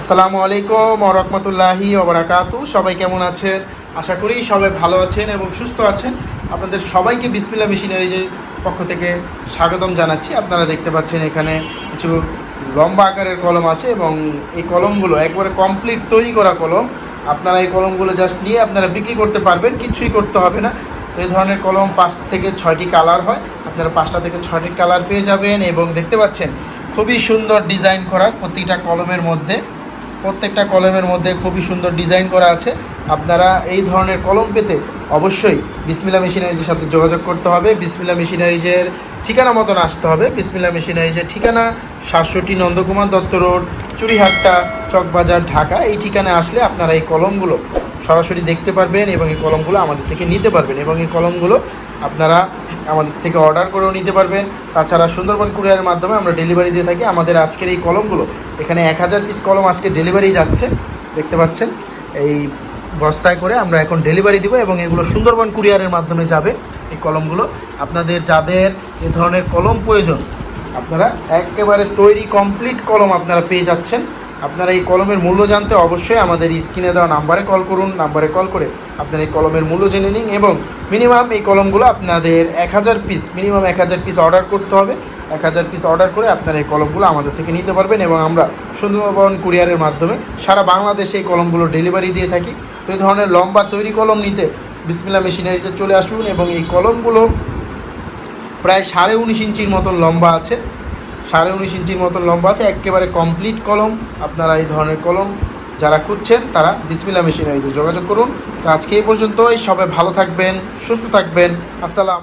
আসসালামু আলাইকুম রহমতুল্লাহি ওবরাকাতু সবাই কেমন আছেন? আশা করি সবাই ভালো আছেন এবং সুস্থ আছেন। আপনাদের সবাইকে বিসমিল্লা মেশিনারিজের পক্ষ থেকে স্বাগতম জানাচ্ছি। আপনারা দেখতে পাচ্ছেন এখানে কিছু লম্বা আকারের কলম আছে এবং এই কলমগুলো একবারে কমপ্লিট তৈরি করা কলম। আপনারা এই কলমগুলো জাস্ট নিয়ে আপনারা বিক্রি করতে পারবেন, কিছুই করতে হবে না। তো এই ধরনের কলম পাঁচ থেকে ছয়টি কালার হয়। আপনারা পাঁচটা থেকে ছয়টি কালার পেয়ে যাবেন এবং দেখতে পাচ্ছেন খুবই সুন্দর ডিজাইন করা প্রতিটা কলমের মধ্যে। প্রত্যেকটা কলমের মধ্যে খুবই সুন্দর ডিজাইন করা আছে। আপনারা এই ধরনের কলম পেতে অবশ্যই বিসমিল্লা মেশিনারিজের সাথে যোগাযোগ করতে হবে। বিসমিল্লা মেশিনারিজের ঠিকানা মতন আসতে হবে। বিসমিল্লা মেশিনারিজের ঠিকানা সাতষট্টি নন্দকুমার দত্ত রোড চুরিহাট্টা চকবাজার, ঢাকা। এই ঠিকানায় আসলে আপনারা এই কলমগুলো সরাসরি দেখতে পারবেন এবং এই কলমগুলো আমাদের থেকে নিতে পারবেন এবং এই কলমগুলো আপনারা আমাদের থেকে অর্ডার করেও নিতে পারবেন। তাছাড়া সুন্দরবন কুরিয়ারের মাধ্যমে আমরা ডেলিভারি দিয়ে থাকি। আমাদের আজকের এই কলমগুলো, এখানে এক হাজার পিস কলম আজকে ডেলিভারি যাচ্ছে, দেখতে পাচ্ছেন? এই বস্তায় করে আমরা এখন ডেলিভারি দিব এবং এগুলো সুন্দরবন কুরিয়ারের মাধ্যমে যাবে এই কলমগুলো। আপনাদের যাদের এ ধরনের কলম প্রয়োজন, আপনারা একেবারে তৈরি কমপ্লিট কলম আপনারা পেয়ে যাচ্ছেন। আপনারা এই কলমের মূল্য জানতে অবশ্যই আমাদের স্ক্রিনে দেওয়া নাম্বারে কল করুন, নাম্বারে কল করে আপনারা এই কলমের মূল্য জেনে নিন এবং মিনিমাম এই কলমগুলো আপনাদের এক হাজার পিস মিনিমাম এক হাজার পিস অর্ডার করতে হবে। এক হাজার পিস অর্ডার করে আপনারা এই কলমগুলো আমাদের থেকে নিতে পারবেন এবং আমরা সুন্দরবন কুরিয়ারের মাধ্যমে সারা বাংলাদেশে এই কলমগুলো ডেলিভারি দিয়ে থাকি। তো এই ধরনের লম্বা তৈরি কলম নিতে বিসমিল্লা মেশিনারিতে চলে আসুন এবং এই কলমগুলো প্রায় সাড়ে উনিশ ইঞ্চির মতন লম্বা আছে। সাড়ে উনিশ ইঞ্চির মতন লম্বা আছে, একেবারে কমপ্লিট কলম, আপনারা এই ধরনের কলম যারা খুঁজছেন, তারা বিসমিল্লা মেশিনারিজে যোগাযোগ করুন। তো আজকে এই পর্যন্তই, সবাই ভালো থাকবেন, সুস্থ থাকবেন, আসসালাম